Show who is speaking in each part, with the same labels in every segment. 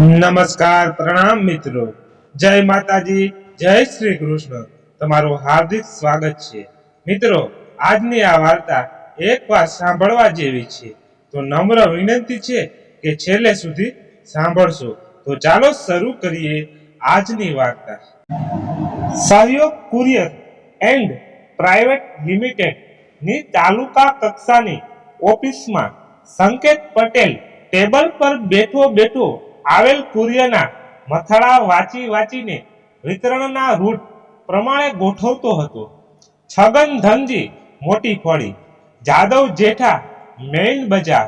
Speaker 1: નમસ્કાર, પ્રણામ મિત્રો. જય માતાજી, જય શ્રી કૃષ્ણ. તમારું હાર્દિક સ્વાગત છે. મિત્રો, આજની આ વાર્તા એક વાર સાંભળવા જેવી છે. તો નમ્ર વિનંતી છે કે છેલ્લે સુધી સાંભળશો. તો ચાલો શરૂ કરીએ આજની વાર્તા. સહયોગ કુરિયર એન્ડ પ્રાઇવેટ લિમિટેડની તાલુકા કક્ષાની ઓફિસમાં સંકેત પટેલ ટેબલ પર બેઠો બેઠો આવેલ કુરિયરના મથાળા વાંચી વાંચીને વિતરણના રૂટ પ્રમાણે ગોઠવતો હતો. છગન ધનજી મોટી ફળી, જાદવ જેઠા મેઇન બજાર,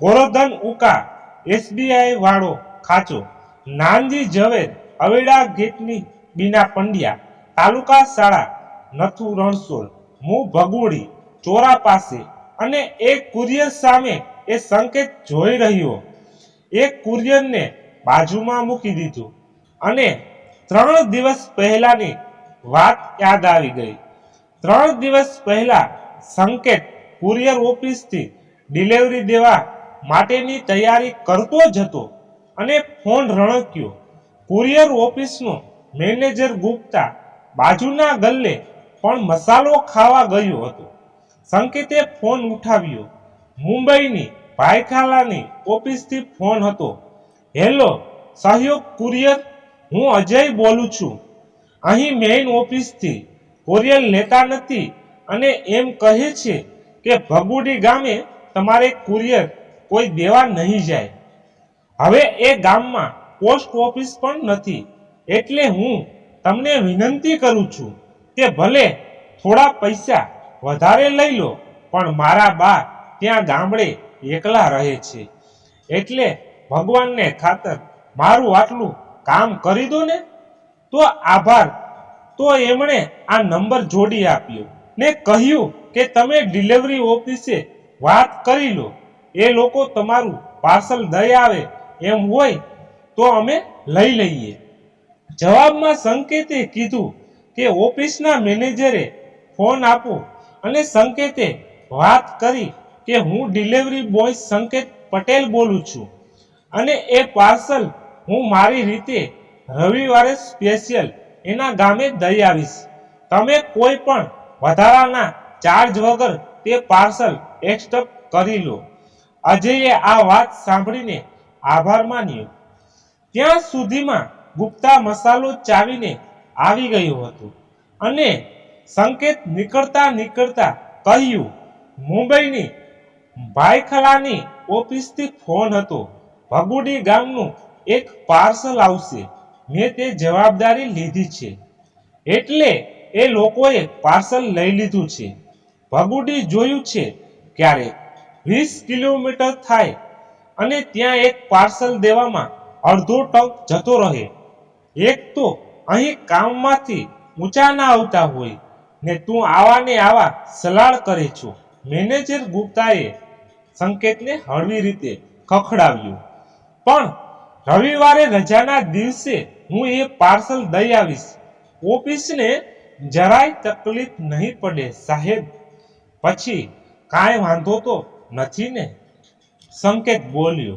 Speaker 1: ગોરધન ઉકા એસબીઆઈ વાળો ખાચો, નાનજી ઝવેર અવેડા ગેટની બીના પંડ્યા, તાલુકા શાળા નથુ રણસોલ, મુ ભગુડી, ચોરા પાસે અને એ કુરિયર સામે એ સંકેત જોઈ રહ્યો. એ કુરિયરને બાજુમાં મૂકી દીધું અને ત્રણ દિવસ પહેલાની વાત યાદ આવી ગઈ. ત્રણ દિવસ પહેલા સંકેત કુરિયર ઓફિસથી ડિલિવરી દેવા માટેની તૈયારી કરતો જ હતો અને ફોન રણક્યો. કુરિયર ઓફિસનો મેનેજર ગુપ્તા બાજુના ગલ્લે પણ મસાલો ખાવા ગયો હતો. સંકેતે ફોન ઉઠાવ્યો. મુંબઈની ભાઈખાલાની ઓફિસથી ફોન હતો. હેલો, સહયોગ કુરિયર, હું અજય બોલું છું. અહીં મેઇન ઓફિસથી કુરિયર લેતા નથી અને એમ કહે છે કે ભગુડી ગામે તમારે કુરિયર કોઈ દેવા નહીં જાય. હવે એ ગામમાં પોસ્ટ ઓફિસ પણ નથી એટલે હું તમને વિનંતી કરું છું કે ભલે થોડા પૈસા વધારે લઈ લો, પણ મારા બા ત્યાં ગામડે એકલા રહે છે. એટલે ભગવાનને ખાતર મારું આટલું કામ કરી દો ને, તો આભાર. તો એમણે આ નંબર જોડી આપ્યો ને કહ્યું કે તમે ડિલિવરી ઓફિસે વાત કરી લો. એ લોકો તમારું પાર્સલ દઈ આવે એમ હોય તો અમે લઈ લઈએ. જવાબમાં સંકેતે કીધું કે ઓફિસના મેનેજરે ફોન આપો અને સંકેતે વાત કરી કે હું ડિલિવરી બોય સંકેત પટેલ બોલું છું. અને એ પાર્સલ હું મારી રીતે રવિવારે સ્પેશિયલ એના ગામે દઈ આવીશ. તમે કોઈ પણ વધારાના ચાર્જ વગર તે પાર્સલ એક્સેપ્ટ કરી લો. અજયે આ વાત સાંભળીને આભાર માન્યો. ત્યાં સુધીમાં ગુપ્તા મસાલો ચાવીને આવી ગયો હતો અને સંકેત નીકળતા નીકળતા કહ્યું, મુંબઈની ભાઈખલાની ઓફિસથી ફોન હતો. ભગુડી ગામનું એક પાર્સલ આવશે. મેં તે જવાબદારી લીધી છે. એટલે એ લોકોએ પાર્સલ લઈ લીધું છે. ભગુડી જોયું છે ક્યારેક વીસ કિલોમીટર થાય અને ત્યાં એક પાર્સલ દેવામાં અડધો ટંક જતો રહે. એક તો અહીં કામમાંથી ઊંચા ના આવતા હોય ને તું આવા ને આવા સલાડ કરે છો. મેનેજર ગુપ્તાએ સંકેતને હળવી રીતે ખખડાવ્યું. પણ રવિવારે રજાના દિવસે હું એ પાર્સલ દઈ આવીશ. ઓફિસને જરાય તકલીફ નહીં પડે, સાહેબ. પછી કાંઈ વાંધો તો નથી ને? સંકેત બોલ્યો.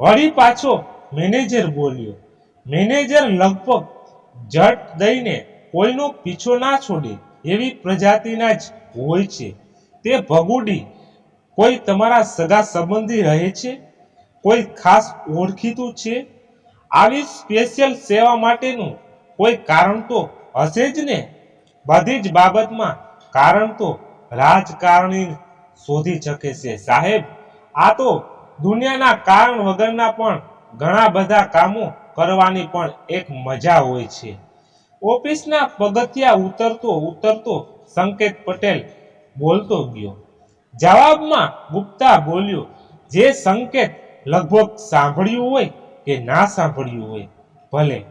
Speaker 1: વળી પાછો મેનેજર બોલ્યો. મેનેજર લગભગ જટ દઈને કોઈનો પીછો ના છોડે, એવી પ્રજાતિના જ હોય છે. તે ભગુડી કોઈ તમારા સગા સંબંધી રહે છે? કોઈ ખાસ ઓળખીતું છે? આવી સ્પેશિયલ સેવા માટેનું કોઈ કારણ તો હશે જ ને? બધી જ બાબતમાં કારણ તો રાજકારણી શોધી શકે છે. સાહેબ, આ તો દુનિયાના કારણ વગરના પણ ઘણા બધા કામો કરવાની પણ એક મજા હોય છે. ઓફિસના પગથિયા ઉતરતો ઉતરતો સંકેત પટેલ બોલતો ગયો. જવાબમાં ગુપ્તા બોલ્યો, જે સંકેત લગભગ સાંભળ્યું હોય કે ના સાંભળ્યું હોય, ભલે.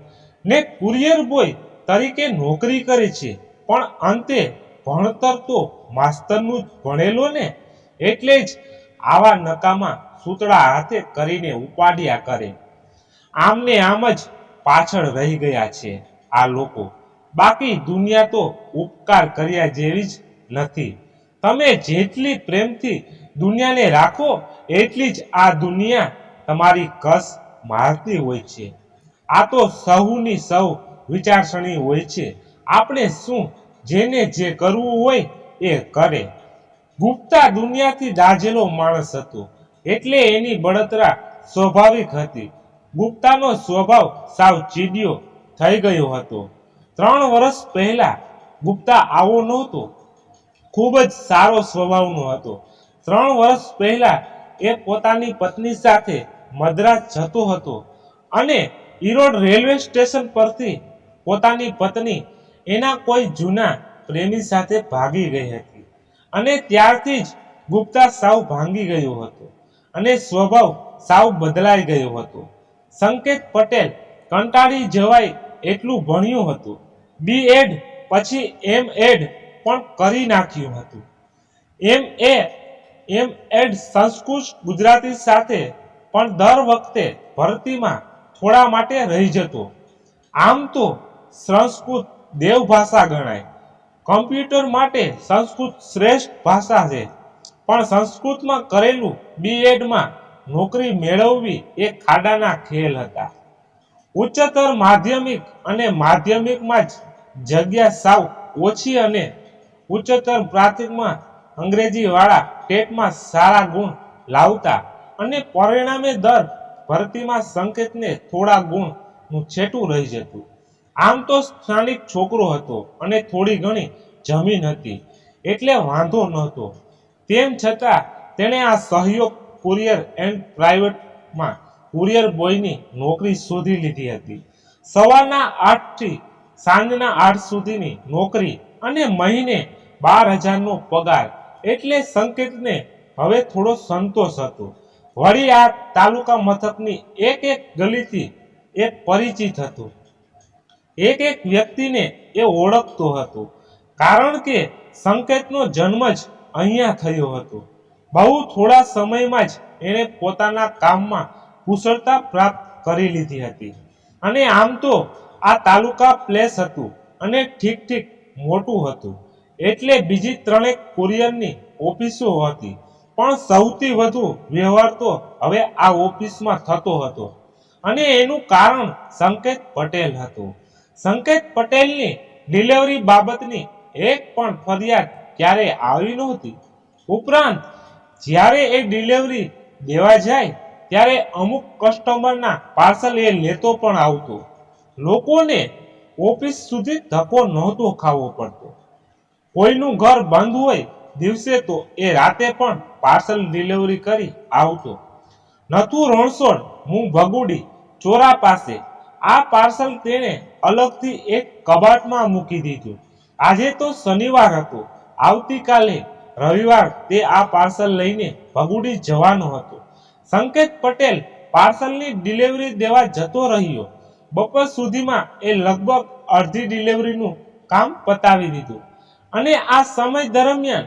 Speaker 1: ને કુરિયર બોય તરીકે નોકરી કરે છે, પણ અંતે ભણતર તો માસ્તરનું જ ભણેલો ને. એટલે જ આવા નકામા સૂતળા હાથે કરીને ઉપાડ્યા કરે. આમને આમ જ પાછળ રહી ગયા છે આ લોકો. બાકી દુનિયા તો ઉપકાર કર્યા જેવી જ નથી. તમે જેટલી પ્રેમથી દુનિયાને રાખો, એટલી જ આ દુનિયા તમારી કસ મારતી હોય છે. આ તો સહુની સૌ વિચારસરણી હોય છે. આપણે શું જેને જે કરવું હોય એ કરે. ગુપ્તા દુનિયાથી દાજેલો માણસ હતો, એટલે એની બળતરા સ્વાભાવિક હતી. ગુપ્તાનો સ્વભાવ સાવ ચીડિયો થઈ ગયો હતો. ત્રણ વર્ષ પહેલા ગુપ્તા આવો નહોતો. ખૂબ જ સારો સ્વભાવનો હતો. ત્રણ વર્ષ પહેલા એ પોતાની પત્ની સાથે મદ્રાસ જતો હતો અને ઈરોડ રેલવે સ્ટેશન પરથી પોતાની પત્ની એના કોઈ જૂના પ્રેમી સાથે ભાગી ગઈ હતી અને ત્યારથી જ ગુપ્તા સાવ ભાંગી ગયો હતો અને સ્વભાવ સાવ બદલાઈ ગયો હતો. સંકેત પટેલ કંટાળી જવાય એટલું ભણ્યું હતું. બી એડ પછી એમ એડ પણ કરી નાખ્યું હતું. M A, M Ed Sanskrit Gujarati સાથે પણ દર વખતે ભરતીમાં થોડા માટે રહી જતો. આમ તો સંસ્કૃત દેવ ભાષા ગણાય. કમ્પ્યુટર માટે સંસ્કૃત શ્રેષ્ઠ ભાષા છે. પણ સંસ્કૃતમાં કરેલું બી એડમાં નોકરી મેળવવી એ ખાડાના ખેલ હતા. ઉચ્ચતર માધ્યમિક અને માધ્યમિકમાં જ જગ્યા સાવ ઓછી અને ઉચ્ચતર પ્રાથમિકમાં અંગ્રેજી વાળા ટેટમાં સારા ગુણ લાવતા અને પરિણામે દર ભરતીમાં સંકેતને થોડા ગુણનું છેટું રહી જતું. આમ તો સ્થાનિક છોકરો હતો અને થોડી ઘણી જમીન હતી, એટલે વાંધો નહોતો. તેમ છતાં તેણે આ સહયોગ કુરિયર એન્ડ પ્રાઇવેટમાં કુરિયર બોયની નોકરી શોધી લીધી હતી. સવારના આઠથી સાંજના આઠ સુધીની નોકરી અને મહિને બાર હજારનો પગાર. એટલે સંકેતને હવે થોડો સંતોષ હતો. વળી આ તાલુકા મથકની એક એક ગલીથી એ પરિચિત હતો. એક એક વ્યક્તિને એ ઓળખતો હતો. કારણ કે સંકેતનો જન્મ જ અહીંયા થયો હતો. બહુ થોડા સમયમાં જ એણે પોતાના કામમાં કુશળતા પ્રાપ્ત કરી લીધી હતી. અને આમ તો આ તાલુકા પ્લેસ હતું અને ઠીક ઠીક મોટું હતું. એટલે બીજી ત્રણેક કુરિયરની ઓફિસો હતી. પણ સૌથી વધુ વ્યવહાર તો હવે આ ઓફિસમાં થતો હતો. અને એનું કારણ સંકેત પટેલ હતો. સંકેત પટેલની ડિલિવરી બાબતની એક પણ ફરિયાદ ક્યારે આવી નહોતી. ઉપરાંત, જ્યારે એ ડિલિવરી દેવા જાય, ત્યારે અમુક કસ્ટમરના પાર્સલ એ લેતો પણ આવતો. લોકોને ઓફિસ સુધી ધક્કો નહોતો ખાવો પડતો. કોઈનું ઘર બંધ હોય, દિવસે તો એ રાતે પણ પાર્સલ ડિલિવરી કરી આવતો. નથુ રણછોડ, હું ભગુડી, ચોરા પાસે. આ પાર્સલ તેણે અલગથી એક કબાટમાં મૂકી દીધું. આજે તો શનિવાર હતો. આવતીકાલે રવિવાર તે આ પાર્સલ લઈને ભગુડી જવાનો હતો. સંકેત પટેલ પાર્સલની ડિલિવરી દેવા જતો રહ્યો. બપોર સુધીમાં એ લગભગ અડધી ડિલિવરીનું કામ પતાવી દીધું. અને આ સમય દરમિયાન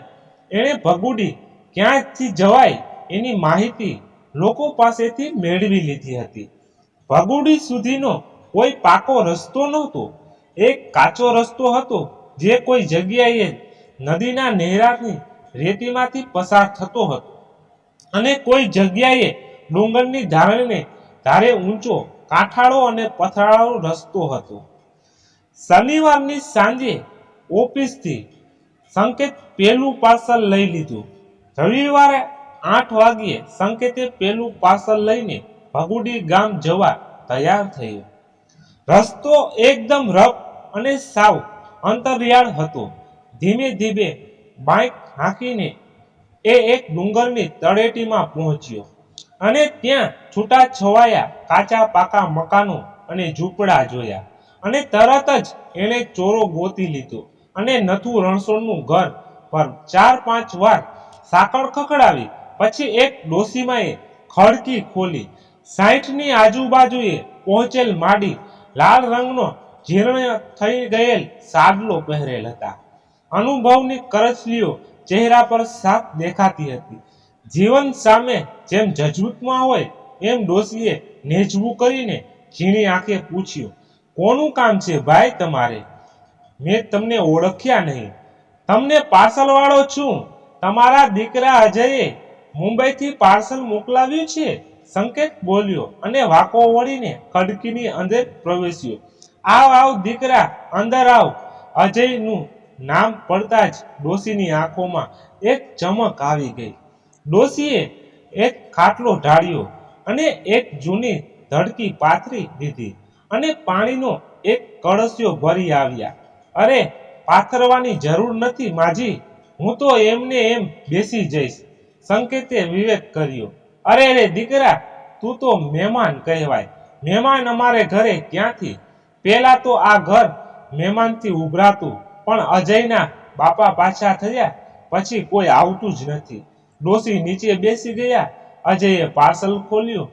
Speaker 1: એણે ભગુડી ક્યાંથી જવાય એની માહિતી લોકો પાસેથી મેળવી લીધી હતી. ભગુડી સુધીનો કોઈ પાકો રસ્તો નહોતો. એક કાચો રસ્તો હતો જે કોઈ જગ્યાએ નદીના નહેરાની રેતીમાંથી પસાર થતો હતો અને કોઈ જગ્યાએ ડુંગરની ધારણને ધારે ઊંચો કાંઠાળો અને પથરાળો રસ્તો હતો. શનિવારની સાંજે ઓફિસથી સંકેત પેલું પાર્સલ લઈ લીધું. રવિવારે આઠ વાગ્યે સંકેતે પેલું પાર્સલ લઈને ભગુડી ગામ જવા તૈયાર થયો. રસ્તો એકદમ રફ અને સાવ અંતરિયાળ હતો. ધીમે ધીમે બાઇક હાંકીને એ એક ડુંગરની તળેટીમાં પહોંચ્યો અને ત્યાં છૂટા છવાયા કાચા પાકા મકાનો અને ઝૂંપડા જોયા અને તરત જ એણે ચોરો ગોતી લીધો. અને નથુ રણછોડનું ઘર. પર ચાર પાંચ વાર સાંકળ ખખડાવી, પછી એક ડોસીમાએ ખડકી ખોલી. સાઠની આજુબાજુએ પહોંચેલ માડી લાલ રંગનો જીર્ણ થઈ ગયેલ સાડલો પહેરેલ હતા. અનુભવની કરચલીઓ ચહેરા પર સાફ દેખાતી હતી. જીવન સામે જેમ જજવૂતમાં હોય, એમ ડોશીએ નેજવું કરીને ઝીણી આંખે પૂછ્યું, કોનું કામ છે ભાઈ તમારે? મેં તમને ઓળખ્યા નહીં. તમને પાર્સલ વાળો છું. તમારા દીકરા અજયે મુંબઈથી પાર્સલ મોકલાવ્યું છે. સંકેત બોલ્યો અને વાંકો વળીને ખડકીની અંદર પ્રવેશ્યો. આવ આવ, દીકરા, અંદર આવ. અજયનું નામ પડતા જ ડોશીની આંખોમાં એક ચમક આવી ગઈ. ડોશીએ એક ખાટલો ઢાળ્યો અને એક જૂની ધડકી પાથરી દીધી અને પાણીનો એક કળશિયો ભરી આવ્યા. અરે, પાથરવાની જરૂર નથી માજી. હું તો એમને એમ બેસી જઈશ. સંકેતે વિવેક કર્યો. અરે અરે, દીકરા, તું તો મહેમાન કહેવાય. મહેમાન અમારે ઘરે ક્યાંથી? પહેલા તો આ ઘર મહેમાનથી ઉભરાતું, પણ અજયના બાપા પાછા થયા, પછી કોઈ આવતું જ નથી. ડોસી નીચે બેસી ગયા, અજયે પાર્સલ ખોલ્યું.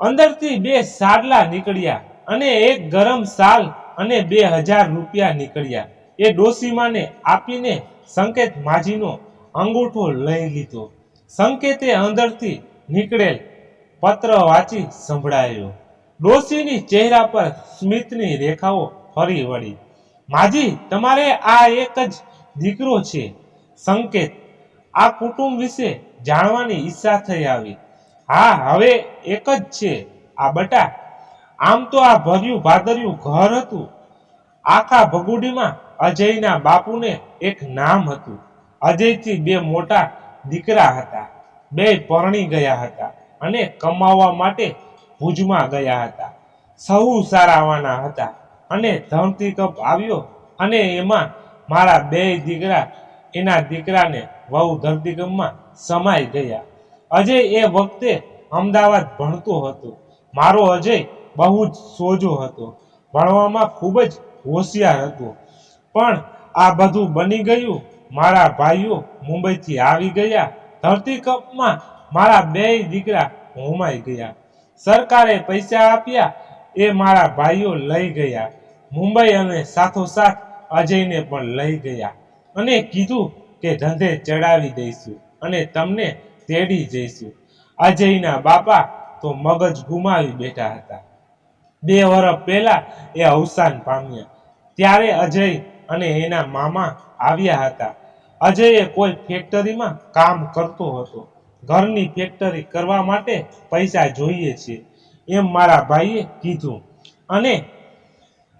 Speaker 1: અંદરથી બે સાડલા નીકળ્યા અને એક ગરમ સાલ અને બે હજાર રૂપિયા નીકળ્યા. એ ડોસીમાને આપીને સંકેત માજીનો અંગૂઠો લઈ લીધો. સંકેતે અંદરથી નીકળેલ પત્ર વાંચી સંભળાયો. ડોસીની ચહેરા પર સ્મિતની રેખાઓ ફરી વળી. માજી, તમારે આ એક જ દીકરો છે. સંકેત. આ કુટુંબ વિશે જાણવાની ઈચ્છા થઈ આવી. હા, હવે એક જ છે. આ બટા આમ તો આ ભર્યું ભાદર્યું ઘર હતું. આખા ભગુડીમાં અજયના બાપુને એક નામ હતું. અજયથી બે મોટા દીકરા હતા. બે પરણી ગયા હતા અને કમાવા માટે ભુજમાં ગયા હતા. સૌ સારાવાના હતા અને ધરતી કપ આવ્યો અને એમાં મારા બે દીકરા એના દીકરાને વહુ ધરતીકપમાં સમાઈ ગયા. અજય એ વખતે અમદાવાદ ભણતો હતો. મારો અજય બહુ જ સોજો હતો. ભણવામાં ખૂબ જ હોશિયાર હતો. પણ આ બધું બની ગયું, મારા ભાઈઓ મુંબઈથી આવી ગયા. ધરતીકપમાં મારા બે દીકરા હોમાઈ ગયા. સરકારે પૈસા આપ્યા, એ મારા ભાઈઓ લઈ ગયા. મુંબઈ અને સાથોસાથ અજયને પણ લઈ ગયા અને કીધું કે ધંધે ચડાવી દઈશું અને તમને તેડી જઈશું. અજયના બાપા તો મગજ ગુમાવી બેઠા હતા. બે વર્ષ પહેલા એ અવસાન પામ્યા. ત્યારે અજય અને એના મામા આવ્યા હતા. અજયે કોઈ ફેક્ટરીમાં કામ કરતો હતો. ઘરની ફેક્ટરી કરવા માટે પૈસા જોઈએ છે. એમ મારા ભાઈએ કીધું. અને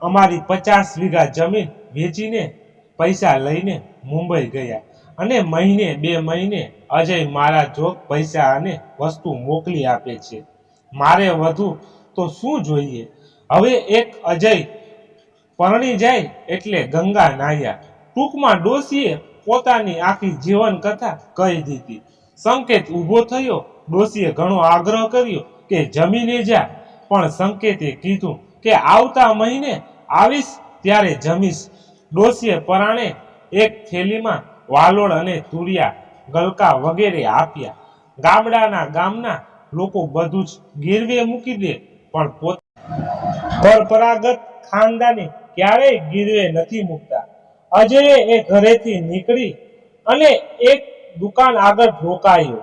Speaker 1: અમારી પચાસ વીઘા જમીન વેચીને પૈસા લઈને મુંબઈ ગયા. અને મહિને બે મહિને અજય મારા જોગ પૈસા અને વસ્તુ મોકલી આપે છે. મારે વધુ તો શું જોઈએ? હવે એક અજય પરણી જાય એટલે ગંગા નાહ્યા. ટૂંકમાં ડોશીએ પોતાની આખી જીવન કથા કહી દીધી. સંકેત ઊભો થયો, ડોશીએ ઘણો આગ્રહ કર્યો કે જમીને જા. પણ સંકેતે કીધું કે આવતા મહિને આવીશ, ત્યારે જમીશ. ડોશીએ પરાણે એક થેલીમાં વાલોળ અને તુરિયા, ગલકા વગેરે આપ્યા. ગામડાના ગામના લોકો બધું જ ગીરવે મૂકી દે. પણ પોત પરંપરાગત ખાનદાની ક્યારેય ગીરવે નથી મૂકતા. અજય એ ઘરેથી નીકળી અને એક દુકાન આગળ રોકાયો.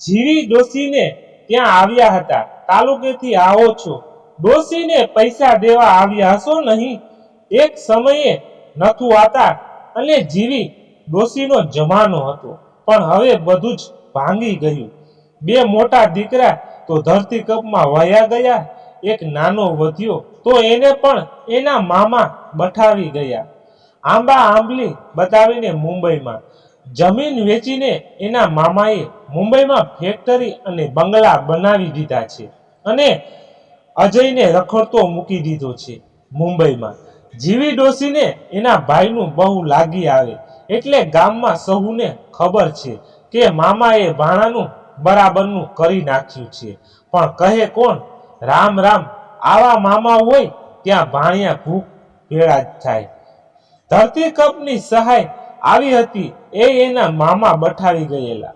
Speaker 1: જીવી ડોસીને ત્યાં આવ્યા હતા. તાલુકેથી આવો છો. ડોસીને પૈસા દેવા આવ્યા હશો નહીં? એક સમયે નથું આતા અને જીવી ડોસીનો જમાનો હતો. પણ હવે બધું જ ભાંગી ગયું. બે મોટા દીકરા તો ધરતી કપમાં વયા ગયા, એક નાનો વધ્યો, તો એને પણ એના મામા બઠાવી ગયા. આંબા આંબલી બતાવીને મુંબઈમાં. જમીન વેચીને એના મામાએ મુંબઈમાં ફેક્ટરી અને બંગલા બનાવી દીધા છે અને અજયને રખડતો મૂકી દીધો છે મુંબઈમાં. જીવી ડોસીને એના ભાઈનું બહુ લાગી આવે. એટલે ગામમાં સહુને ખબર છે કે મામાએ ભાણાનું બરાબરનું કરી નાખ્યું છે. પણ કહે કોણ? રામ રામ, આવા મામા હોય ત્યાં ભાણિયા ભૂખ ભેળા જ થાય. ધરતી કપની સહાય આવી હતી એ એના મામા બઠાવી ગયેલા.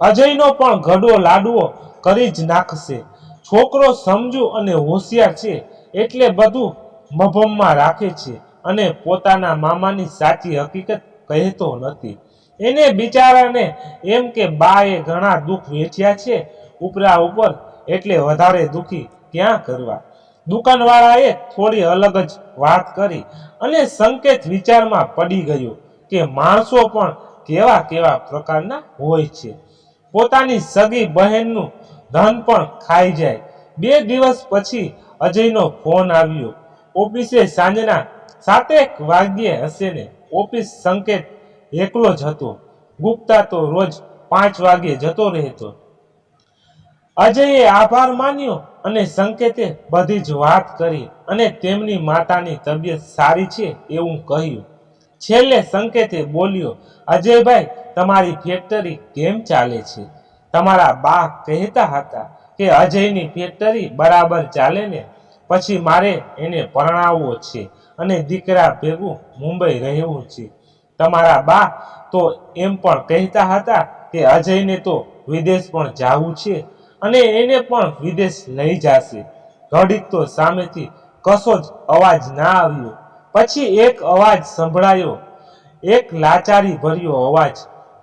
Speaker 1: અજયનો પણ ઘડો લાડવો કરી જ નાખશે. છોકરો સમજુ અને હોશિયાર છે એટલે બધું મભમમાં રાખે છે અને પોતાના મામાની સાચી હકીકત કહેતો નથી. એને બિચારાને એમ કે બાએ ઘણા દુઃખ વેઠ્યા છે, ઉપરા ઉપર એટલે વધારે દુઃખી ક્યાં કરવા? દુકાનવાળાએ થોડી અલગ જ વાત કરી અને સંકેત વિચારમાં પડી ગયો કે માણસો પણ કેવા કેવા પ્રકારના હોય છે. પોતાની સગી બહેનનું ધન પણ ખાઈ જાય. બે દિવસ પછી અજયનો ફોન આવ્યો. ઓફિસે સાંજના સાતેક વાગ્યે હશે ને? ઓફિસ સંકેત એકલો જ હતો. ગુપ્તા તો રોજ પાંચ વાગે જતો રહેતો. અજયે આભાર માન્યો અને સંકેતે બધી જ વાત કરી અને તેમની માતાની તબિયત સારી છે એવું કહ્યું. છેલ્લે સંકેતે બોલ્યો, અજયભાઈ, તમારી ફેક્ટરી કેમ ચાલે છે? તમારા બા કહેતા હતા કે અજયની ફેક્ટરી બરાબર ચાલે ને, પછી મારે એને પરણાવવો છે અને દીકરા ભેગું મુંબઈ રહેવું છે. તમારા બા તો એમ પણ કહેતા હતા કે અજયને તો વિદેશ પણ જવું છે અને એને પણ વિદેશ લઈ જશે. ઘડીક તો સામેથી કશો જ અવાજ ના આવ્યો. પછી એક અવાજ સંભળાયો. એક લાચારી ભર્યો અવાજ.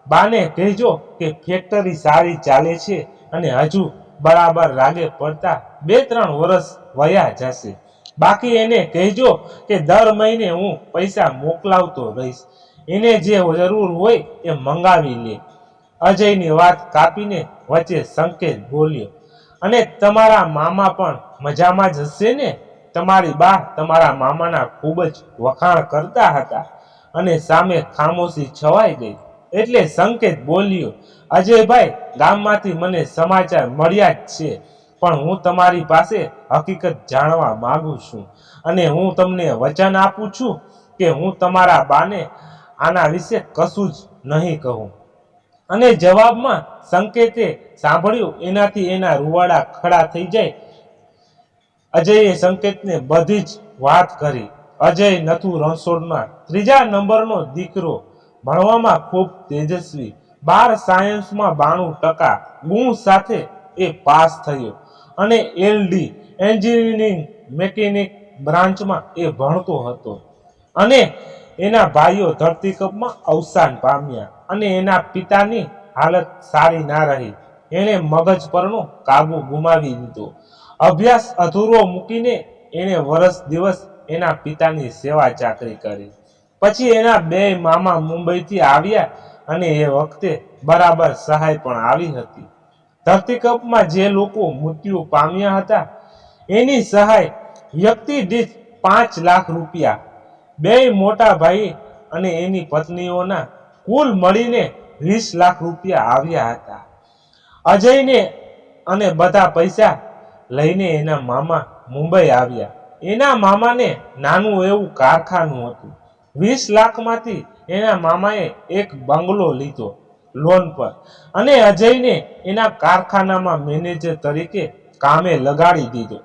Speaker 1: બાને કહેજો કે ફેક્ટરી સારી ચાલે છે અને હજુ બરાબર રાગે પડતા બે ત્રણ વર્ષ વયા જશે. બાકી એને કહેજો કે દર મહિને હું પૈસા મોકલાવતો રહીશ. એને જે જરૂર હોય એ મંગાવી લે. અજયની વાત કાપીને વચ્ચે સંકેત બોલ્યો, અને તમારા મામા પણ મજામાં જ હશે ને? તમારી બા તમારા મામાના ખૂબ જ વખાણ કરતા હતા અને સામે ખામોશી છવાઈ ગઈ. એટલે સંકેત બોલ્યો, અજયભાઈ, ગામમાંથી મને સમાચાર મળ્યા જ છે, પણ હું તમારી પાસે હકીકત જાણવા માંગુ છું અને હું તમને વચન આપું છું કે હું તમારા બાને આના વિશે કશું જ નહીં કહું. અને જવાબમાં સંકેતે સાંભળ્યું, એનાથી એના રૂવાડા ખડા થઈ જાય. અજયે સંકેતને બધી જ વાત કરી. અજય નથુ રણછોડમાં ત્રીજા નંબરનો દીકરો, ભણવામાં ખૂબ તેજસ્વી. બાર સાયન્સમાં બાણું ટકા ગુણ સાથે એ પાસ થયો. અને એલડી એન્જિનિયરિંગ, મેકેનિક બ્રાન્ચમાં એ ભણતો હતો. અને એના ભાઈઓ ધરતીકપમાં અવસાન પામ્યા અને એના પિતાની હાલત સારી ના રહી. એણે મગજ પરનો કાબુ ગુમાવી દીધો. અભ્યાસ અધૂરો મૂકીને એણે વર્ષ દિવસ એના પિતાની સેવા ચાકરી કરી. પછી એના બે મામા મુંબઈથી આવ્યા અને એ વખતે બરાબર સહાય પણ આવી હતી. ધરતીકપમાં જે લોકો મૃત્યુ પામ્યા હતા, એની સહાય વ્યક્તિ દીઠ પાંચ લાખ રૂપિયા બે મોટા ભાઈ અને એની પત્નીઓના કુલ મળીને વીસ લાખ રૂપિયા આવ્યા હતા. અજયને અને બધા પૈસા લઈને એના મામા મુંબઈ આવ્યા. એના મામાને નાનું એવું કારખાનું હતું. વીસ લાખમાંથી એના મામાએ એક બંગલો લીધો લોન પર. અને અજયને એના કારખાનામાં મેનેજર તરીકે કામે લગાડી દીધો.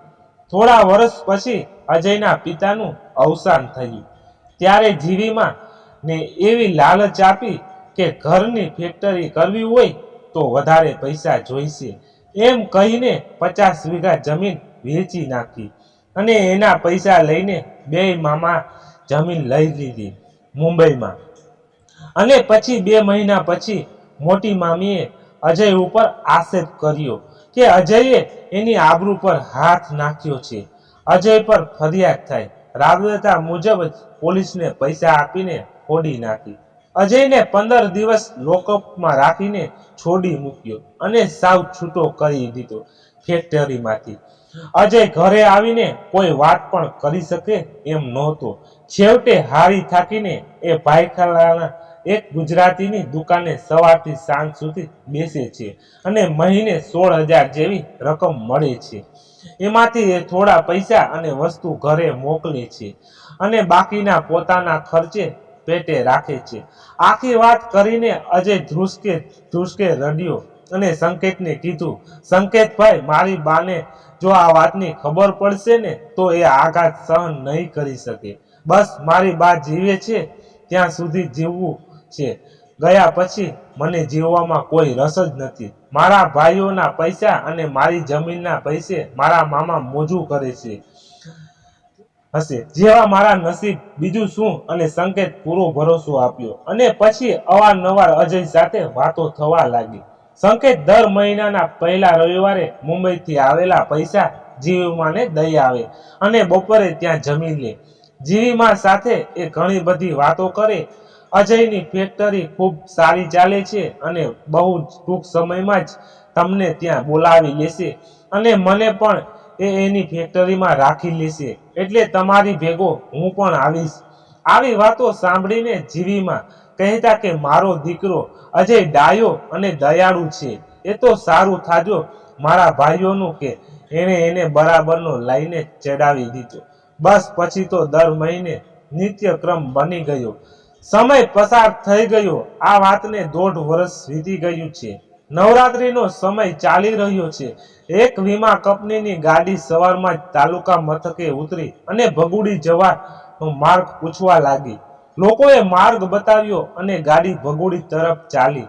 Speaker 1: થોડા વર્ષ પછી અજયના પિતાનું અવસાન થયું. ત્યારે જીવીમાં ને એવી લાલચ આપી કે ઘરની ફેક્ટરી કરવી હોય તો વધારે પૈસા જોઈશે. એમ કહીને પચાસ વીઘા જમીન વેચી નાખી અને એના પૈસા લઈને બે મામા જમીન લઈ લીધી મુંબઈમાં. અને પછી બે મહિના પછી મોટી મામીએ અજય ઉપર આક્ષેપ કર્યો કે અજયે એની આબરૂ પર હાથ નાખ્યો છે. અજય પર ફરિયાદ થાય રાબેતા મુજબ પોલીસને પૈસા આપીને ફોડી નાખી. અજયને પંદર દિવસ લોકઅપમાં રાખીને છોડી મૂક્યો અને સાવ છૂટો કરી દીધો ફેક્ટરીમાંથી. અજય ઘરે આવીને કોઈ વાત પણ કરી શકે એમ નહોતો. છેવટે હારી થાકીને એ ભાઈખાલાના એક ગુજરાતીની દુકાને સવારથી સાંજ સુધી બેસે છે અને મહિને સોળ હજાર જેવી રકમ મળે છે. એમાંથી થોડા પૈસા અને વસ્તુ ઘરે મોકલે છે અને બાકીના પોતાના ખર્ચે પેટે રાખે છે. આખી વાત કરીને અજય ધ્રુસકે ધ્રુસકે રડ્યો અને સંકેતને કીધું, સંકેતભાઈ, મારી બાને જો આ વાતની ખબર પડશે ને, તો એ આઘાત સહન નહીં કરી શકે. બસ, મારી બા જીવે છે, ત્યાં સુધી જીવવું છે. ગયા પછી મને જીવવામાં કોઈ રસ જ નથી. મારા ભાઈઓના પૈસા અને મારી જમીનના પૈસે મારા મામા મોજું કરે છે. હશે. જેવા મારા નસીબ, બીજું શું? અને સંકેત પૂરો ભરોસો આપ્યો. અને પછી અવારનવાર અજય સાથે વાતો થવા લાગી. સંકેત દર મહિનાના પહેલા રવિવારે મુંબઈથી આવેલા પૈસા જીવીમાને દઈ આવે અને બપોરે ત્યાં જમી લે. જીવીમા સાથે એ ઘણી બધી વાતો કરે અજયની ફેક્ટરી ખૂબ સારી ચાલે છે અને બહુ ટૂંક સમયમાં જ તમને ત્યાં બોલાવી લેશે અને મને પણ એ એની ફેક્ટરીમાં રાખી લેશે. એટલે તમારી ભેગો હું પણ આવીશ. આવી વાતો સાંભળીને જીવીમાં કહેતા કે મારો દીકરો અજય ડાયો અને દયાળુ છે. એ તો સારું થાજો મારા ભાઈઓનું કે એણે એને બરાબરનો લઈને ચડાવી દીધો. બસ પછી તો દર મહિને નિત્યક્રમ બની ગયો. સમય પસાર થઈ ગયો. આ વાતને દોઢ વર્ષ વીતી ગયું છે. નવરાત્રીનો સમય ચાલી રહ્યો છે. એક વીમા કંપનીની ગાડી સવારમાં જ તાલુકા મથકે ઉતરી અને ભગુડી જવાનો માર્ગ પૂછવા લાગી. લોકોએ માર્ગ બતાવ્યો અને ગાડી ભગુડી તરફ ચાલી.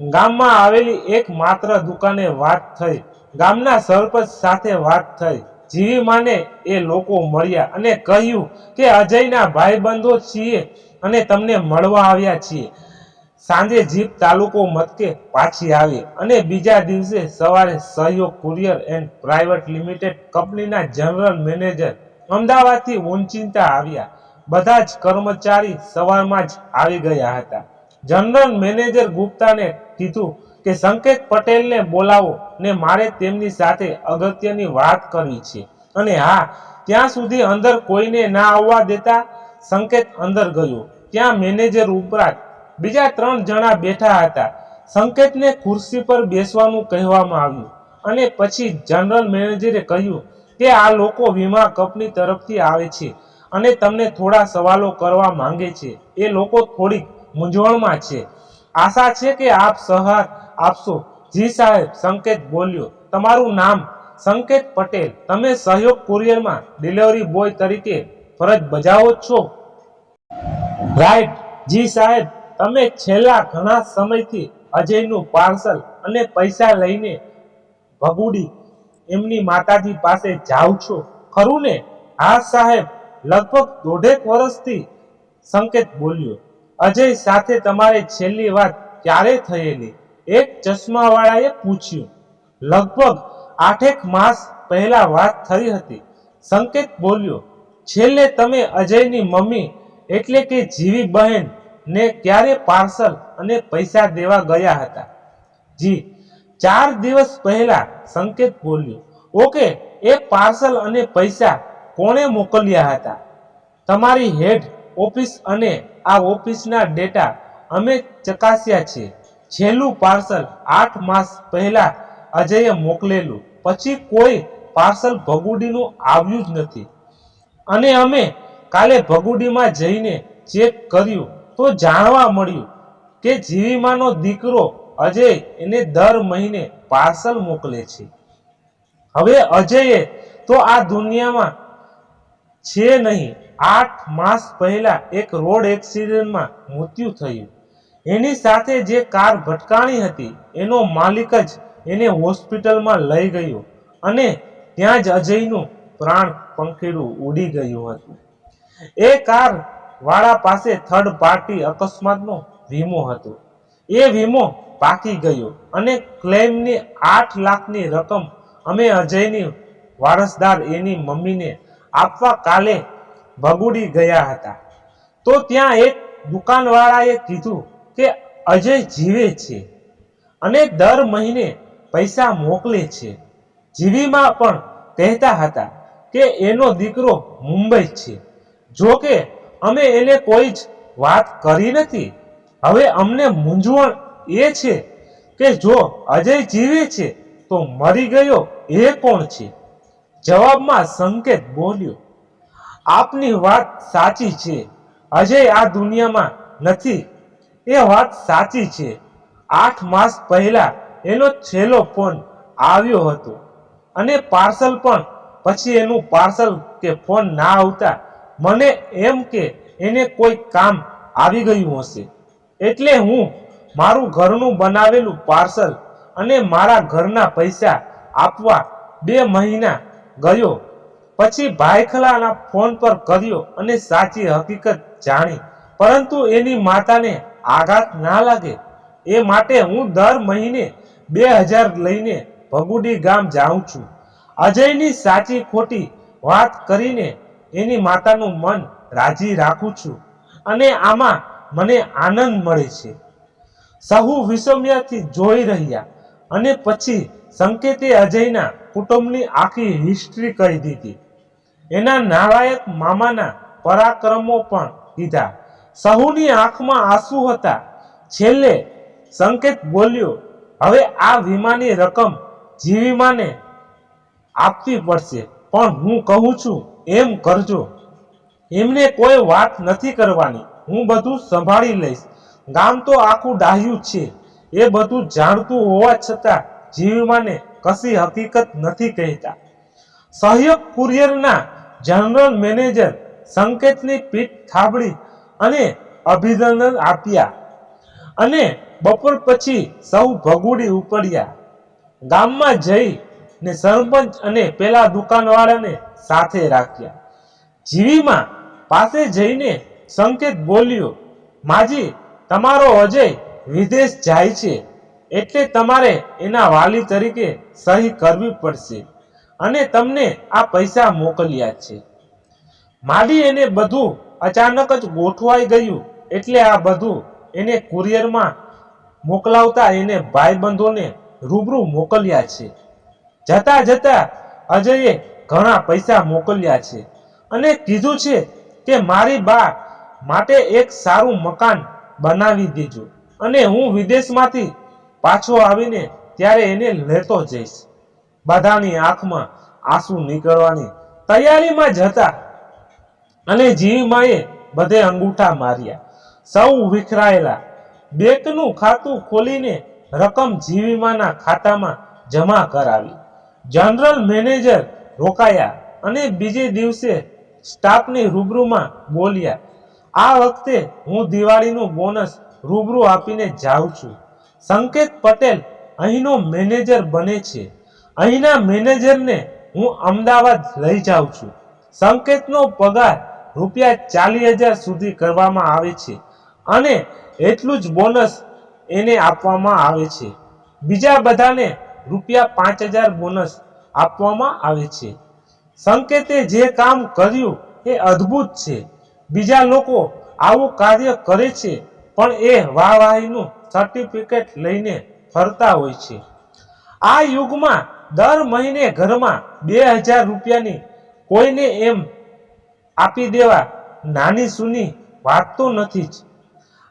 Speaker 1: ગામમાં આવેલી એક માત્ર દુકાને વાત થઈ. ગામના સરપંચ સાથે વાત થઈ. જીવી એ લોકો મળ્યા અને કહ્યું કે અજયના ભાઈબંધો છીએ અને તમને મળવા આવ્યા છીએ. સાંજે જીપ તાલુકો મથકે પાછી આવી અને બીજા દિવસે સવારે Sahyog courier and private limited કંપનીના જનરલ મેનેજર અમદાવાદથી ઓનચિંતા આવ્યા. બધા જ કર્મચારી સવારમાં જ આવી ગયા હતા. જનરલ મેનેજર ગુપ્તાને કીધું કે સંકેત પટેલને બોલાવો ને મારે તેમની સાથે અગત્યની વાત કરવી છે. અને હા, ત્યાં સુધી અંદર કોઈને ના આવવા દેતા સંકેત અંદર ગયો. ત્યાં મેનેજર ઉપરાંત બીજા ત્રણ જણા બેઠા હતા. સંકેતને ખુરશી પર બેસવાનું કહેવામાં આવ્યું. અને પછી જનરલ મેનેજરે કહ્યું કે આ લોકો વીમા કંપની તરફથી આવે છે અને તમને થોડા સવાલો કરવા માંગે છે. એ લોકો થોડીક મૂંઝવણમાં છે. આશા છે કે આપ સહાર આપશો. જી સાહેબ, સંકેત બોલ્યો. તમારું નામ સંકેત પટેલ. તમે સહયોગ કુરિયરમાં ડિલિવરી બોય તરીકે ફરજ બજાવો છો. રાઈટ. જી સાહેબ, તમે છેલ્લા ઘણા સમયથી અજયનું પાર્સલ અને પૈસા લઈને ભગુડી એમની માતાજી પાસે જાઓ છો. ખરું ને? હા સાહેબ, લગભગ દોઢેક વર્ષથી સંકેત બોલ્યો. અજય સાથે તમારે છેલ્લી વાત ક્યારે થયેલી? એક ચશ્માવાળાએ પૂછ્યું, લગભગ આઠેક માસ પહેલા વાત થઈ હતી. સંકેત બોલ્યો, છેલ્લે તમે અજયની મમ્મી એટલે કે જીવી બહેન ને ક્યારે પાર્સલ અને પૈસા દેવા ગયા હતા? જી. ચાર દિવસ પહેલા સંકેત બોલ્યો, ઓકે, એ પાર્સલ અને પૈસા કોણે મોકલ્યા હતા? તમારી હેડ ઓફિસ અને આ ઓફિસના ડેટા અમે ચકાસ્યા છે છેલ્લું પાર્સલ આઠ માસ પહેલા અજયે મોકલેલું. પછી કોઈ પાર્સલ ભગુડીનું આવ્યું જ નથી. અને અમે કાલે ભગુડીમાં જઈને ચેક કર્યું તો જાણવા મળ્યું કે જીવીમાનો દીકરો અજય એને દર મહિને પાર્સલ મોકલે છે. હવે અજયે તો આ દુનિયામાં છે નહીં. આઠ માસ પહેલા એક રોડ એક્સિડન્ટમાં મૃત્યુ થયું. એની સાથે જે કાર ભટકાણી હતી, એનો માલિક જ એને હોસ્પિટલમાં લઈ ગયો અને ત્યાં જ અજયનું પ્રાણ પંખીડું ઉડી ગયું હતું. એ કાર વાળા પાસે થર્ડ પાર્ટી અકસ્માતનો વીમો હતો. એ વીમો પાકી ગયો અને ક્લેમની આઠ લાખની રકમ અમે અજયની વારસદાર એની મમ્મીને આપવા કાલે ભગુડી ગયા હતા. તો ત્યાં એક દુકાનવાળાએ કીધું કે અજય જીવે છે અને દર મહિને પૈસા મોકલે છે. જીવીમાં પણ કહેતા હતા કે એનો દીકરો મુંબઈ છે. જો કે અમે એને કોઈ જ વાત કરી નથી. હવે અમને મૂંઝવણ એ છે કે જો અજય જીવે છે તો મરી ગયો એ કોણ છે? જવાબમાં સંકેત બોલ્યો, આપની વાત સાચી છે. અજય આ દુનિયામાં નથી એ વાત સાચી છે. આઠ માસ પહેલા એનો છેલ્લો ફોન આવ્યો હતો. અને પાર્સલ પણ, પછી એનું પાર્સલ કે ફોન ના આવતા મને એમ કે એને કોઈ કામ આવી ગયું હશે. એટલે હું મારું ઘરનું બનાવેલું પાર્સલ અને મારા ઘરના પૈસા આપવા બે મહિના ગયો. પછી ભાઈખલાના ફોન પર કર્યો અને સાચી હકીકત જાણી. પરંતુ એની માતાને આઘાત ના લાગે. એ માટે હું દર મહિને બે હજાર લઈને ભગુડી ગામ જાઉં છું. અજયની સાચી ખોટી વાત કરીને એની માતાનું મન રાજી રાખું છું અને આમાં મને આનંદ મળે છે. સહુ વિષમ્યથી જોઈ રહ્યા અને પછી સંકેતે અજયના કુટુંબની આખી હિસ્ટ્રી કહી દીધી. એના નાલાયક મામાના પરાક્રમો પણ કીધા. સહુની આંખમાં આંસુ હતા. છેલ્લે સંકેત બોલ્યો, હવે આ વીમાની રકમ જીવીમાને આપવી પડશે, પણ હું કહું છું, એમ કરજો. એમને કોઈ વાત નથી કરવાની. હું બધું સંભાળી લઈશ. ગામ તો આખું ડાહ્યું છે. એ બધું જાણતું હોવા છતાં જીવીમાને કશી હકીકત નથી કહેતા. સહયોગ કુરિયરના જનરલ મેનેજર સંકેતની પીઠ થાબડી અને અભિનંદન આપ્યા. અને બપોર પછી સૌ ભગુડી ઉપડ્યા. ગામમાં જઈ ને સરપંચ અને પેલા દુકાનવાળાને સાથે રાખ્યા. જીવીમાં પાસે જઈને સંકેત બોલ્યો, માજી, તમારો અજય વિદેશ જાય છે. એટલે તમારે એના વાલી તરીકે સહી કરવી પડશે. અને તમને આ પૈસા મોકલ્યા છે. માડી એને બધું અચાનક જ ગોઠવાઈ ગયું. એટલે આ બધું એને કુરિયરમાં મોકલાવતા એને ભાઈબંધોને રૂબરૂ મોકલ્યા છે. જતા જતા અજયે ઘણા પૈસા મોકલ્યા છે. અને કીધું છે કે મારી બા માટે એક સારું મકાન બનાવી દેજો. અને હું વિદેશમાંથી પાછો આવીને ત્યારે એને લેતો જઈશ. બધાની આંખમાં આંસુ નીકળવાની તૈયારીમાં જ હતા. અને જીવીમાએ બધે અંગૂઠા માર્યા. સૌ વિખરાયેલા. બેંકનું ખાતું ખોલીને રકમ જીવીમાના ખાતામાં જમા કરાવી. જનરલ મેનેજર રોકાયા અને બીજે દિવસે સ્ટાફની રૂબરૂમાં બોલ્યા, આ વખતે હું દિવાળીનું બોનસ રૂબરૂ આપીને જાઉં છું. સંકેત પટેલ અહીંનો મેનેજર બને છે. અહીંના મેનેજરને હું અમદાવાદ લઈ જાઉં છું. સંકેતનો પગાર રૂપિયા ચાલીસ હજાર સુધી કરવામાં આવે છે. અને એટલું જ બોનસ એને આપવામાં આવે છે. બીજા બધાને રૂપિયા પાંચ હજાર બોનસ આપવામાં આવે છે. સંકેતે જે કામ કર્યું એ અદ્ભુત છે. બીજા લોકો આવું કાર્ય કરે છે, પણ એ વાહવાહીનું સર્ટિફિકેટ લઈને ફરતા હોય છે. આ યુગમાં દર મહિને ઘરમાં બે હજાર રૂપિયાની કોઈને એમ આપી દેવા. નાની સુની વાત તો નથી જ.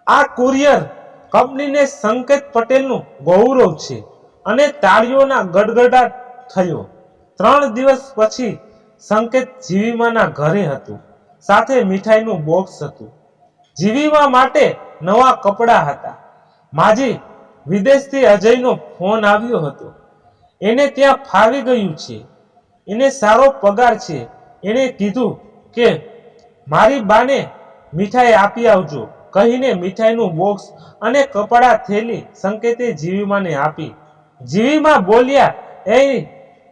Speaker 1: આ કુરિયર કંપનીને સંકેત પટેલનું ગૌરવ છે અને તાળીઓના ગડગડાટ થયો. ત્રણ દિવસ પછી સંકેત જીવીમાના ઘરે હતું. સાથે મીઠાઈનું બોક્સ હતું. જીવીમા માટે નવા કપડાં હતા. માજી વિદેશથી અજયનો ફોન આવ્યો હતો. એને ત્યાં ફાવી ગયું છે. એને સારો પગાર છે. એણે કીધું કે મારી બાને મીઠાઈ આપી આવજો. કહીને મીઠાઈનું બોક્સ અને કપડાં થેલી સંકેતે જીવીમાને આપી. જીવીમાં બોલ્યા એ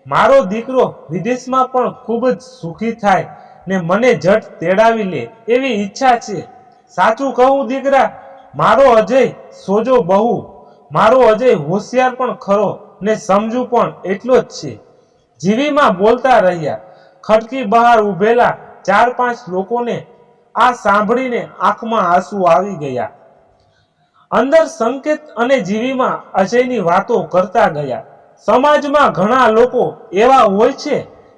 Speaker 1: મારો દીકરો વિદેશમાં પણ ખૂબ જ સુખી થાય ને મને જટ તેડાવી લે એવી ઈચ્છા છે. સાચું કહું દીકરા, મારો અજય સોજો બહુ. મારો અજય હોશિયાર પણ ખરો ને સમજુ પણ એટલો જ છે. જીવીમાં બોલતા રહ્યા. ખટકી બહાર ઊભેલા ચાર પાંચ લોકોને આ સાંભળીને આંખમાં આંસુ આવી ગયા. અંદર સંકેત અને જીવીમાં અજયની વાતો કરતા ગયા. સમાજમાં ઘણા લોકો એવા હોય છે,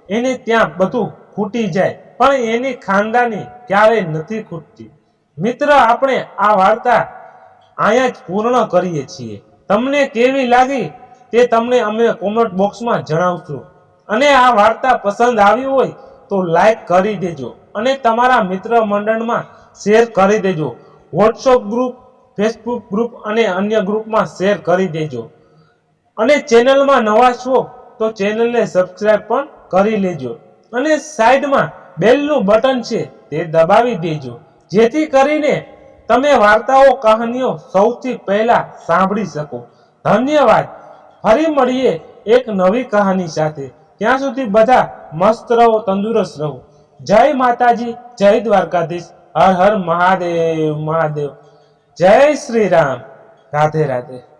Speaker 1: એને ત્યાં બધું ખૂટી જાય, પણ એની ખાનદાની ક્યારેય નથી ખૂટતી. મિત્ર, આપણે આ વાર્તા અહીંયા જ પૂર્ણ કરીએ છીએ. તમને કેવી લાગી તે તમને અમે કોમેન્ટ બોક્સમાં જણાવશું. અને આ વાર્તા પસંદ આવી હોય તો લાઈક કરી દેજો અને તમારા મિત્ર મંડળમાં શેર કરી દેજો. વોટ્સઅપ ગ્રુપ ફેસબુક ગ્રુપ અને અન્ય ગ્રુપમાં શેર કરી દેજો. અને ચેનલમાં નવા છો તો ચેનલને સબસ્ક્રાઇબ પણ કરી લેજો. અને સાઈડમાં બેલનું બટન છે તે દબાવી દેજો. જેથી કરીને તમે વાર્તાઓ, કહાનીઓ સૌથી પહેલા સાંભળી શકો. ધન્યવાદ. ફરી મળીએ એક નવી કહાની સાથે. ત્યાં સુધી બધા મસ્ત રહો, તંદુરસ્ત રહો. જય માતાજી, જય દ્વારકાધીશ. હર હર મહાદેવ મહાદેવ. જય શ્રી રામ. રાધે રાધે.